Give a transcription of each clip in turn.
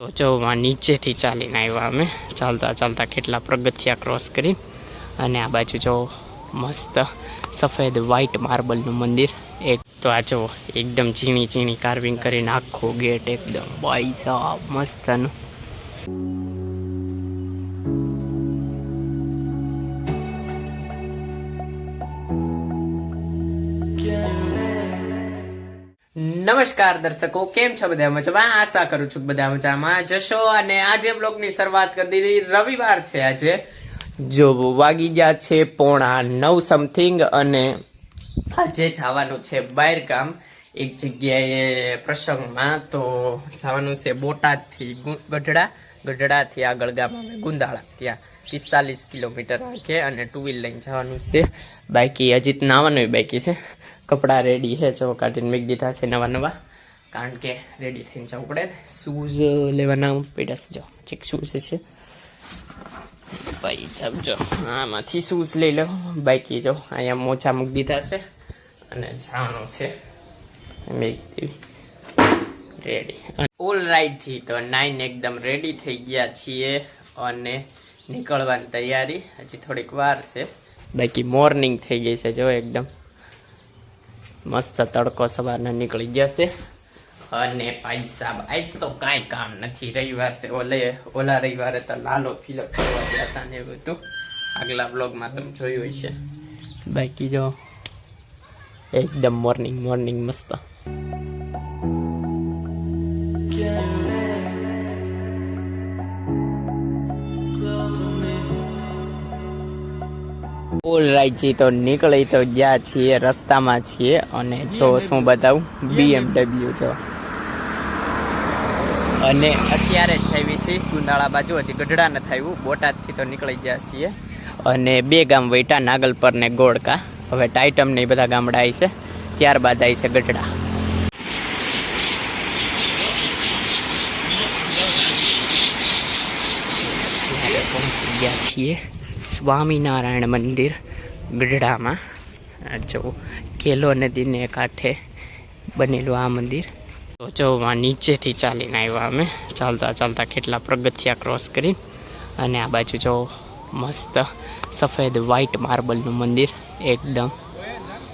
તો નીચેથી ચાલીને આવ્યા અમે. ચાલતા ચાલતા કેટલા પ્રગતિયા ક્રોસ કરી. અને આ બાજુ જો મસ્ત સફેદ વ્હાઈટ માર્બલનું મંદિર. એક તો આ જો એકદમ ઝીણી ઝીણી કાર્વિંગ કરીને આખો ગેટ એકદમ સાહેબ મસ્તનું. નમસ્કાર દર્શકો, કેમ છો બધા મજામાં? આશા કરું છું બધા મજામાં જશો અને આજે બ્લોગની શરૂઆત કરી દીધી રવિવાર છે આજે. જો વાગી ગયા છે પોણા નવ સમથિંગ અને આજે જવાનું છે બહાર ગામ એક જગ્યાએ પ્રસંગમાં તો જવાનું છે બોટાદથી ગઢડા. ગઢડાથી આગળ ગામ અમે ગુંદાળા ત્યાં. પિસ્તાલીસ કિલોમીટર રાખે અને ટુ વ્હીલ લઈને જવાનું છે. બાકી અજીત નાવાનું બાકી છે. કપડાં રેડી છે. જો કાઢીને મેક દીધા છે નવા નવા. કારણ કે રેડી થઈને જવું પડે. ને શૂઝ લેવાના પડ્યા જો ચેક શૂઝ છે. ભાઈ સાહેબ જો, આમાંથી શૂઝ લઈ લો. બાકી જો, અહીંયા મોજા મૂકી દીધા છે. અને જાણું છે make Devi ready all right જી, તો નાઈન એકદમ રેડી થઈ ગયા છીએ અને નીકળવાની તૈયારી. હજી થોડીક વાર છે. બાકી મોર્નિંગ થઈ ગઈ છે, જો, એકદમ. મસ્ત તડકો સવારના નીકળી જશે અને ભાઈ સાહેબ આજ તો કાંઈ કામ નથી. રવિવાર છે, ઓલે, ઓલા રવિવારે તો લાલો ફિલ્મ જોવા ગયા હતા ને એવું હતું. આગલા બ્લોગમાં તમે જોયું હશે. બાકી જો, એકદમ મોર્નિંગ મોર્નિંગ મસ્ત. ઓલ રાઈટ જી તો નીકળી તો ગયા છીએ રસ્તામાં છીએ અને જો શું બતાવું? બીએમડબલ્યુ જો. અને અત્યારે છે ગુંદાળા બાજુ. હજી ગઢડા નથી થયું બોટાદથી તો નીકળી ગયા છીએ. અને બે ગામ વૈટા નાગલપર ને ગોળકા. હવે ટાઈટમ ને એ બધા ગામડા આવી છે ત્યારબાદ આવી છે ગઢડા. પહોંચી ગયા છીએ. સ્વામિનારાયણ મંદિર ગઢડામાં. જો કેલો નદીને કાંઠે બનેલું આ મંદિર. તો જો નીચેથી ચાલીને આવ્યા અમે. ચાલતા ચાલતા કેટલા પ્રગતિયા ક્રોસ કરી. અને આ બાજુ જો મસ્ત સફેદ વ્હાઈટ માર્બલનું મંદિર એકદમ.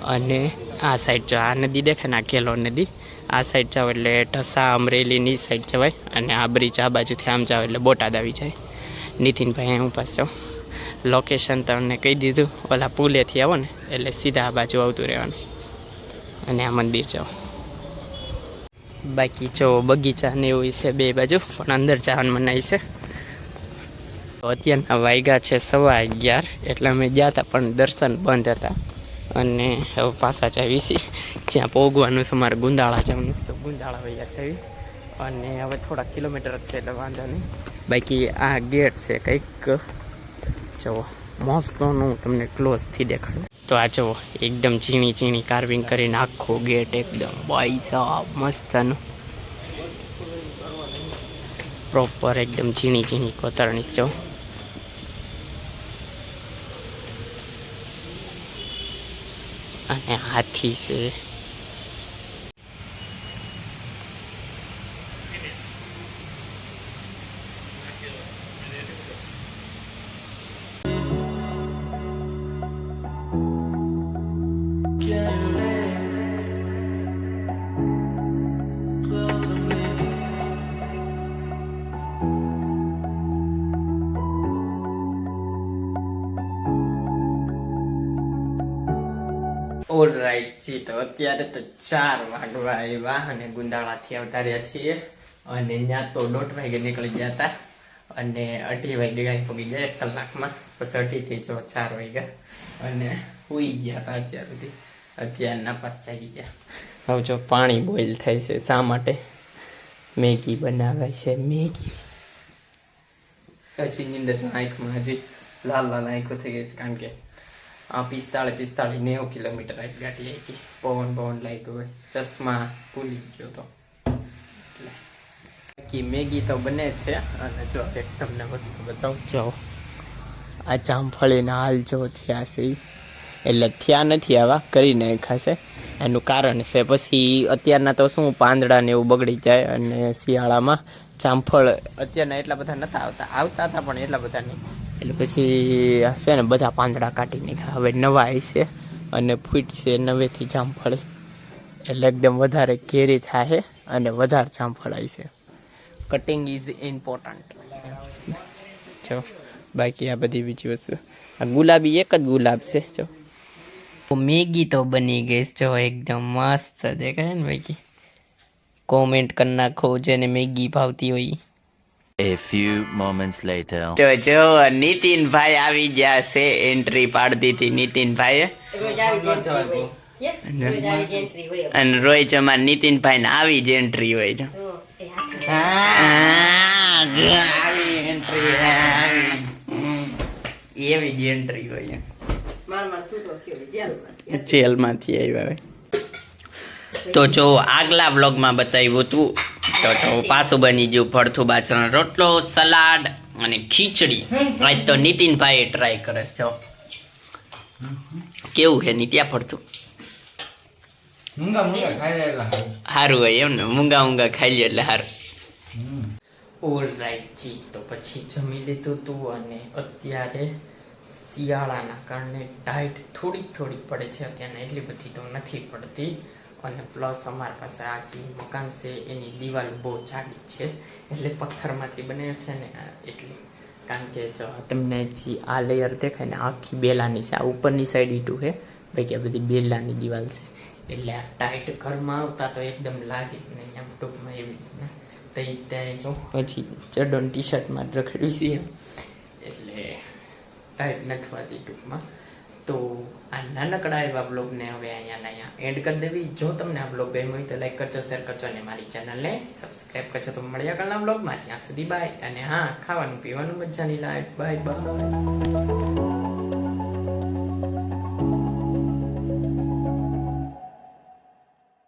અને આ સાઈડ જો આ નદી દેખે ને આ કેલો નદી. આ સાઈડ જાવ એટલે ઢસા અમરેલીની સાઈડ જવાય. અને આ બ્રિજ આ બાજુથી આમ જાઓ એટલે બોટાદ આવી જાય. નીતિનભાઈ હું. પાછો લોકેશન તમને કહી દીધું, ઓલા પુલેથી આવો ને, એટલે સીધા આ બાજુ આવતું રહેવાનું. અને આ મંદિર જાઓ. બાકી જો બગીચા ને એવું છે બે બાજુ, પણ અંદર જવાનું મનાય છે. તો અત્યારના વાયગા છે સવા અગિયાર, એટલે અમે ગયા હતા પણ દર્શન બંધ હતા. અને હવે પાછા ચાવી છીએ જ્યાં પોગવાનું છે મારે ગુંદાળા છે, તો ગુંદાળા વૈયા જાવી. અને હવે થોડા કિલોમીટર જ છે, એટલે વાંધો નહીં. બાકી આ ગેટ છે કંઈક જુઓ મસ્તનું તમને ક્લોઝથી દેખાડું. તો આ જુઓ, એકદમ ઝીણી ઝીણી કાર્વિંગ કરીને આખો ગેટ એકદમ બાઈ સાહેબ મસ્તનું. પ્રોપર એકદમ ઝીણી ઝીણી કોતરણી છે જો અને હાથી છે. ઓલ રાઈટ જી, તો અત્યારે તો ચાર વાગવા આવ્યા અને ગુંદાળાથી આવતા રહ્યા છીએ. અને ત્યાં તો દોઢ વાગે નીકળી ગયા હતા. અને અઢી વાગે ગાય પગી ગયા એક કલાકમાં. પછી અઢીથી જો ચાર વાગ્યા. અને સુઈ ગયા હતા અત્યાર સુધી. અત્યારના પાસ જાગી ગયા. હવે જો પાણી બોઇલ થાય છે શા માટે? મેગી બનાવાય છે મેગી. હજી નિંદર આંખમાં હજી લાલ લાલ આંખો થઈ ગઈ છે, કારણ કે પિસ્તાળીસ પિસ્તાળીસ નેવું કિલોમીટર આટલી ગાડી આવી પવન પવન લાગ્યો હોય. ચશ્મા ભૂલી ગયો તો. બાકી મેગી તો બને છે. અને જો એક તમને વસ્તુ બતાવું. જો, આ જામફળીના હાલ જો થયા છે એટલે થયા નથી આવા કરી નાખ્યા છે. એનું કારણ છે પછી અત્યારના તો શું પાંદડા ને એવું બગડી જાય અને શિયાળામાં જામફળ અત્યારના એટલા બધા નતા આવતા. આવતા હતા પણ એટલા બધા નહીં. એટલે પછી છે ને, બધા પાંદડા કાઢી નાખ્યા હવે નવા છે અને ફૂટશે નવેથી જામફળ. એટલે એકદમ વધારે કેરી થાય અને વધારે જામફળ છે. કટિંગ ઇઝ ઇમ્પોર્ટન્ટ જો, બાકી આ બધી બીજી વસ્તુ. આ ગુલાબી એક જ ગુલાબ છે, જો. મેગી તો બની ગઈ જો, એકદમ મસ્ત દેખાય ને બાકી. કોમેન્ટ કરી નાખો, જેને મેગી ભાવતી હોય A few moments later. તો જો નીતિનભાઈ આવી ગયા છે એન્ટ્રી પાડી દીધી નીતિનભાઈએ. અને રોજ અમારે નીતિનભાઈ ને આવી જ એન્ટ્રી હોય છે. એવી જ એન્ટ્રી હોય. જેલમાંથી આવ્યા હોય તો જો આગલા વ્લોગમાં બતાવ્યું હતું તો જો પાછું બની ગયું ફળથું બાજરાનો રોટલો સલાડ અને ખીચડી. આજ તો નીતિનભાઈ ટ્રાય કરે છે કેવું છે નીત્યા રહેલા સારું હોય એમ ને મૂંગા મૂંગા ખાઈ લ્યો એટલે સારું ઓલ રાઈટ જી. તો પછી જમી લીધું હતું અને અત્યારે શિયાળાના કારણે ડાયટ થોડીક થોડીક પડે છે અત્યારે એટલી બધી તો નથી પડતી. અને પ્લસ અમારી પાસે આ જે મકાન છે, એની દિવાલ બહુ જાડી છે. એટલે પથ્થરમાંથી બને છે ને, એટલે કારણ કે જો તમને જે આ લેયર દેખાય ને, આખી બેલાની છે, આ ઉપરની સાઈડ ઈટું છે, બાકી આ બધી બેલાની દિવાલ છે. એટલે આ ટાઈટ ઘરમાં આવતા તો એકદમ લાગે નહીં, આમ ટૂંકમાં એવી રીતના. તઈ ત્યાં જો પછી ચડોન ટી શર્ટમાં રખડ્યું છે. એટલે ટાઈટ નથી થવાતી ટૂંકમાં. તો આ નાનકડા એવા બ્લોગને હવે અહીંયા અહીંયા એન્ડ કરી દેવી. જો તમને આ બ્લોગ ગમ્યો હોય તો લાઈક કરજો શેર કરજો અને મારી ચેનલને સબસ્ક્રાઈબ કરજો. તો મળ્યા આગળના બ્લોગમાં ત્યાં સુધી બાય અને હા, ખાવાનું, પીવાનું મજાની લાઈફ બાય બાય